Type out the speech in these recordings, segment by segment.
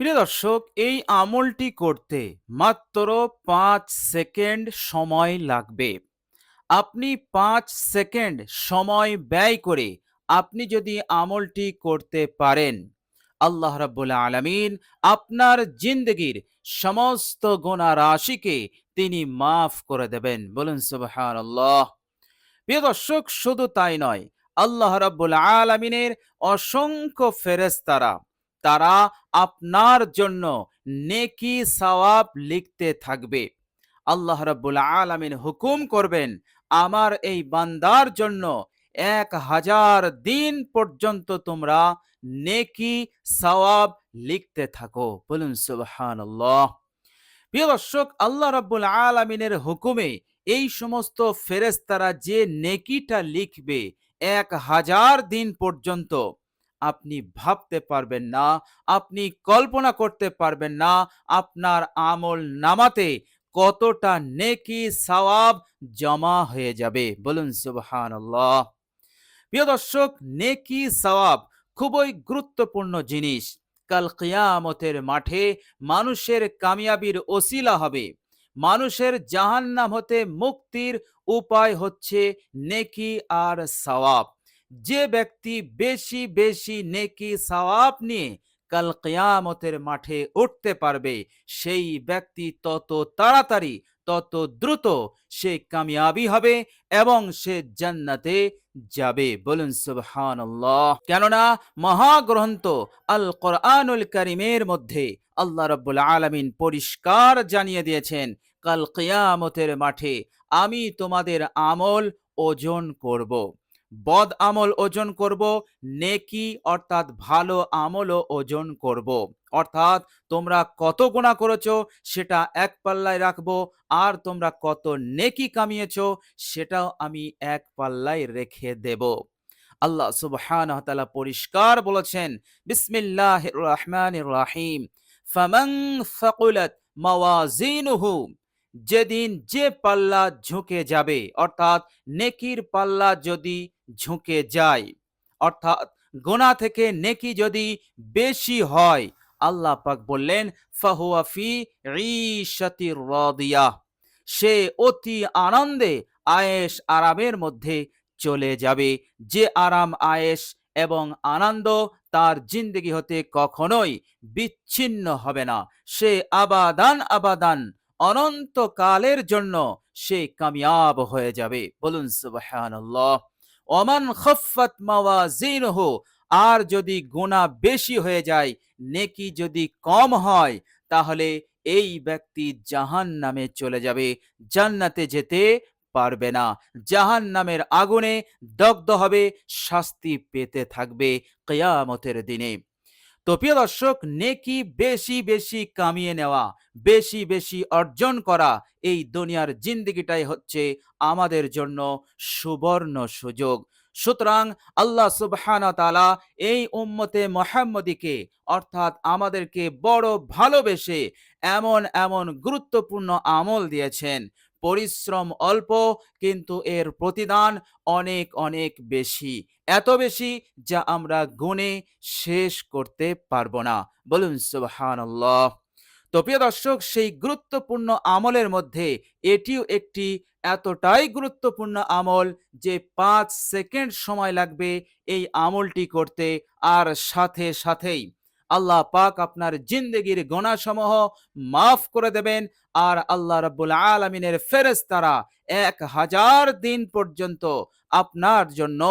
প্রিয় দর্শক, এই আমলটি করতে মাত্র পাঁচ সেকেন্ড সময় লাগবে। আপনি পাঁচ সেকেন্ড সময় ব্যয় করে আপনি যদি আমলটি করতে পারেন, আল্লাহ রাব্বুল আলামিন আপনার জিন্দগির সমস্ত গোনা রাশিকে তিনি মাফ করে দেবেন। বলুন, সুবহানাল্লাহ। প্রিয় দর্শক, শুধু তাই নয়, আল্লাহ রাব্বুল আলামিনের অসংখ্য ফেরেশতারা তারা আপনার জন্য নেকি সওয়াব লিখতে থাকবে। আল্লাহ রাব্বুল আলামিন হুকুম করবেন, আমার এই বান্দার জন্য এক হাজার দিন পর্যন্ত তোমরা নেকি সওয়াব লিখতে থাকো। বলুন সুবহানাল্লাহ। প্রিয় দর্শক, আল্লাহ রাব্বুল আলামিনের হুকুমে এই সমস্ত ফেরেস্তারা যে নেকিটা লিখবে, এক হাজার দিন পর্যন্ত আপনি ভাবতে পারবেন না, আপনি কল্পনা করতে পারবেন না আপনার আমল নামাতে কতটা নেকি সওয়াব জমা হয়ে যাবে। বলুন, সুবহানাল্লাহ। প্রিয় দর্শক, নেকি সওয়াব খুবই গুরুত্বপূর্ণ জিনিস। কাল কিয়ামতের মাঠে মানুষের কামিয়াবির ওসিলা হবে। মানুষের জাহান্নাম হতে মুক্তির উপায় হচ্ছে নেকি আর সওয়াব। যে ব্যক্তি বেশি বেশি নেকি সওয়াব নিয়ে কাল কিয়ামতের মাঠে উঠতে পারবে, সেই ব্যক্তি তত তাড়াতাড়ি, তত দ্রুত সে কামিয়াবি হবে এবং সে জান্নাতে যাবে। বলুন সুবহানাল্লাহ। কেননা মহাগ্রন্থ আল কোরআনুল করিমের মধ্যে আল্লাহ রাব্বুল আলামিন পরিষ্কার জানিয়ে দিয়েছেন, কাল কিয়ামতের মাঠে আমি তোমাদের আমল ওজন করব। বদ আমল ওজন করব, নেকি অর্থাৎ ভালো আমলও ওজন করব। অর্থাৎ তোমরা কত গুণা করেছ সেটা এক পাল্লায় রাখব, আর তোমরা কত নেকি কামিয়েছো সেটাও আমি এক পাল্লায় রেখে দেব। আল্লাহ সুবহানাহু ওয়া তাআলা পরিষ্কার বলেছেন, বিসমিল্লাহির রহমানির রহিম, ফামান ফাকুলাত মাওয়াজিনুহু, যেদিন যে পাল্লা ঝুঁকে যাবে, অর্থাৎ নেকির পাল্লা যদি ঝুঁকে যায়। অর্থাৎ গোনা থেকে নেকি যদি বেশি হয়, আল্লাহ পাক বললেন, ফাহুয়া ফি ঈশাতির রাদিয়াহ সে অতি আনন্দে আয়েশ আরামের মধ্যে চলে যাবে। যে আরাম, আয়েশ এবং আনন্দ তার জিন্দগি হতে কখনোই বিচ্ছিন্ন হবে না। সে আবাদান আবাদান, অনন্তকালের জন্য সে কামিয়াব হয়ে যাবে। বলুন সুবহানাল্লাহ। ওমান খফফাত মাওয়াজিনহু, আর যদি গুণা বেশি হয়ে যায়, নেকি যদি কম হয়, তাহলে এই ব্যক্তি জাহান নামে চলে যাবে, জান্নাতে যেতে পারবে না। জাহান নামের আগুনে দগ্ধ হবে, শাস্তি পেতে থাকবে কেয়ামতের দিনে। তো প্রিয় দর্শক, নেকি বেশি বেশি কামিয়ে নেওয়া, বেশি বেশি অর্জন করা এই দুনিয়ার জিন্দিগিটাই হচ্ছে আমাদের জন্য সুবর্ণ সুযোগ। সুতরাং আল্লাহ সুবহানা তালা এই উম্মতে মোহাম্মদীকে, অর্থাৎ আমাদেরকে বড় ভালোবেসে এমন এমন গুরুত্বপূর্ণ আমল দিয়েছেন। পরিশ্রম অল্প, কিন্তু এর প্রতিদান অনেক অনেক বেশি। এত বেশি যা আমরা গুণে শেষ করতে পারব না। বলুন সুবহান তো প্রিয় দর্শক, সেই গুরুত্বপূর্ণ আমলের মধ্যে এটিও একটি এতটাই গুরুত্বপূর্ণ আমল যে পাঁচ সেকেন্ড সময় লাগবে এই আমলটি করতে। আর সাথে সাথেই আল্লাহ পাক আপনার জিন্দগির গোনাসমূহ মাফ করে দেবেন। আর আল্লাহ রাব্বুল আলমিনের ফেরেশতারা এক হাজার দিন পর্যন্ত আপনার জন্য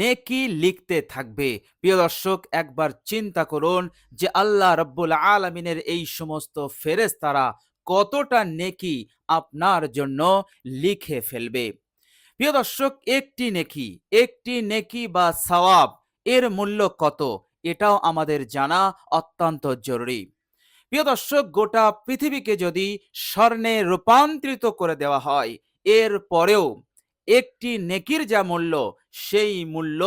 নেকি লিখতে থাকবে। প্রিয় দর্শক, একবার চিন্তা করুন যে আল্লাহ রব্বুল আলমিনের এই সমস্ত ফেরেশতারা কতটা নেকি আপনার জন্য লিখে ফেলবে। প্রিয় দর্শক, একটি নেকি একটি নেকি বা সওয়াব, এর মূল্য কত? এটাও আমাদের জানা অত্যন্ত জরুরি। প্রিয় দর্শক, গোটা পৃথিবীকে যদি স্বর্ণে রূপান্তরিত করে দেওয়া হয়, এর পরেও একটি নেকির যা মূল্য, সেই মূল্য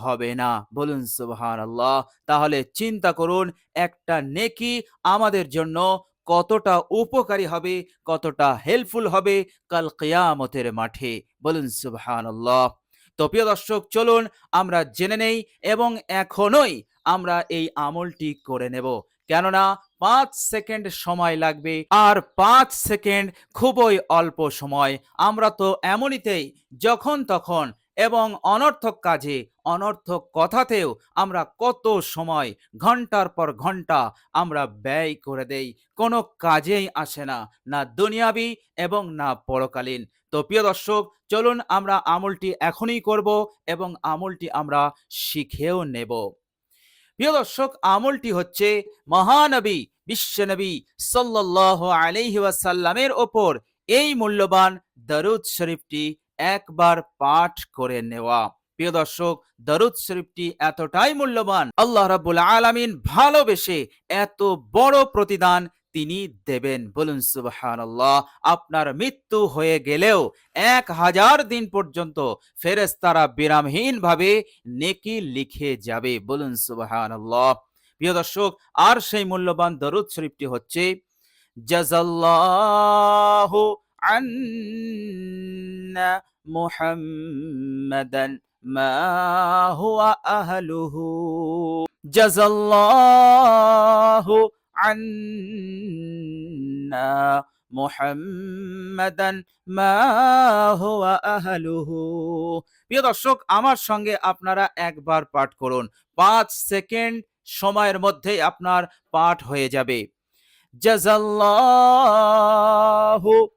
হবে না। বলুন সুবহান আল্লাহ তাহলে চিন্তা করুন, একটা নেকি আমাদের জন্য কতটা উপকারী হবে, কতটা হেল্পফুল হবে কাল কিয়ামতের মাঠে। বলুন সুবহান আল্লাহ তো প্রিয় দর্শক, চলুন আমরা জেনে নেই এবং এখনই আমরা এই আমলটি করে নেব। কেননা পাঁচ সেকেন্ড সময় লাগবে আর পাঁচ সেকেন্ড খুবই অল্প সময়। আমরা তো এমনিতেই যখন তখন এবং অনর্থক কাজে, অনর্থক কথাতেও আমরা কত সময়, ঘণ্টার পর ঘণ্টা আমরা ব্যয় করে দেই। কোনো কাজেই আসে না না দুনিয়াবি এবং না পরকালীন। তো প্রিয় দর্শক, চলুন আমরা আমলটি এখনই করব এবং আমলটি আমরা শিখেও নেব। প্রিয় দর্শক, আমলটি হচ্ছে মহানবী, বিশ্বনবী সাল্লাহ আলাইহি ওয়াসাল্লামের ওপর এই মূল্যবান দরুদ শরীফটি একবার পাঠ করে নেওয়া। প্রিয় দর্শক, দরুদ শরীফটি এতটাই মূল্যবান, আল্লাহ রাব্বুল আলামিন ভালোবেসে এত বড় প্রতিদান তিনি দেবেন। বলুন, সুবহানাল্লাহ, আপনার মৃত্যু হয়ে গেলেও এক হাজার দিন পর্যন্ত ফেরেস্তারা বিরামহীন ভাবে নেকি লিখে যাবে। বলুন, সুবহানাল্লাহ। প্রিয় দর্শক, আর সেই মূল্যবান দরুদ শরীফটি হচ্ছে জাজাল্লাহু আন্না মুহাম্মাদান মা হুয়া আহলুহু জাজাল্লাহু আন্না মুহাম্মাদান মা হুয়া আহলুহু প্রিয় দর্শক, আমার সঙ্গে আপনারা একবার পাঠ করুন। পাঁচ সেকেন্ড সময়ের মধ্যে আপনার পাঠ হয়ে যাবে। জাজাল্লাহু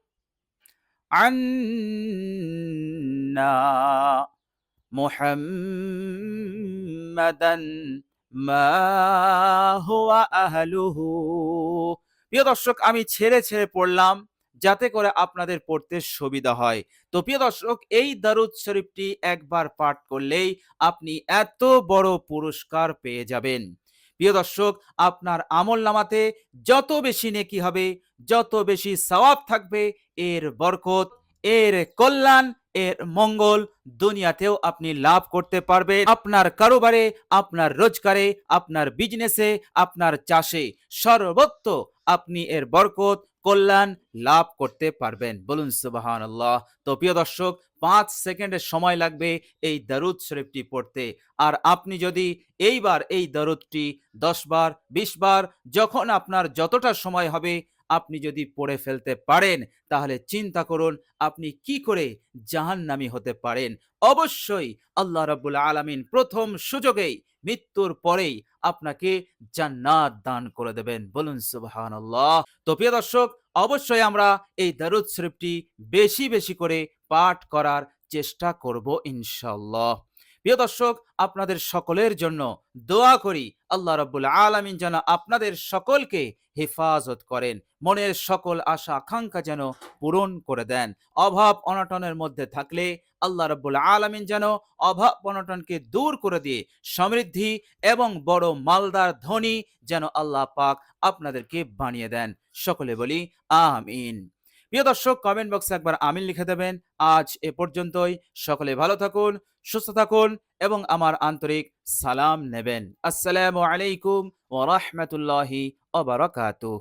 আন্না মুহাম্মাদান মা হুয়া আহলুহু প্রিয় দর্শক, আমি ছেড়ে ছেড়ে পড়লাম যাতে করে আপনাদের পড়তে সুবিধা হয়। তো প্রিয় দর্শক, এই দারুদ শরীফটি একবার পাঠ করলেই আপনি এত বড় পুরস্কার পেয়ে যাবেন। প্রিয় দর্শক, আপনার আমল নামাতে যত বেশি নেকি হবে যত বেশি সওয়াব থাকবে, এর বরকত, এর কল্যাণ, এর মঙ্গল দুনিয়াতেও আপনি লাভ করতে পারবেন। আপনার কারোবারে, আপনার রোজগারে, আপনার বিজনেসে আপনার চাষে সর্বত্র আপনি এর বরকত, কল্যাণ লাভ করতে পারবেন। বলুন সুবাহান আল্লাহ তো প্রিয় দর্শক, পাঁচ সেকেন্ডের সময় লাগবে এই দারুদ শরীফটি পড়তে। আর আপনি যদি এইবার এই দারুদটি দশ বার, বিশ বার, যখন আপনার যতটা সময় হবে আপনি যদি পড়ে ফেলতে পারেন, তাহলে চিন্তা করুন আপনি কি করে জাহান্নামি হতে পারেন। অবশ্যই আল্লাহ রাব্বুল আলামিন প্রথম সুযোগেই মৃত্যুর পরেই আপনাকে জান্নাত দান করে দেবেন। বলুন সুবহানাল্লাহ। তো প্রিয় দর্শক, অবশ্যই আমরা এই দারুদ শরীফটি বেশি বেশি করে পাঠ করার চেষ্টা করব ইনশাআল্লাহ। প্রিয় দর্শক, আপনাদের সকলের জন্য দোয়া করি, আল্লাহ রাব্বুল আলামিন যেন আপনাদের সকলকে হেফাজত করেন। মনের সকল আশা, আকাঙ্ক্ষা যেন পূরণ করে দেন। অভাব অনটনের মধ্যে থাকলে আল্লাহ রাব্বুল আলামিন যেন অভাব অনটনকে দূর করে দিয়ে সমৃদ্ধি এবং বড় মালদার ধনী যেন আল্লাহ পাক আপনাদেরকে বানিয়ে দেন। সকলে বলি, আমিন। প্রিয় দর্শক কমেন্ট বক্সে একবার আমিন লিখে দেবেন। আজ এ পর্যন্তই। সকলে ভালো থাকুন, সুস্থ থাকুন এবং আমার আন্তরিক সালাম নেবেন। আসসালামু আলাইকুম ওয়া রাহমাতুল্লাহি ওয়া বারাকাতুহু।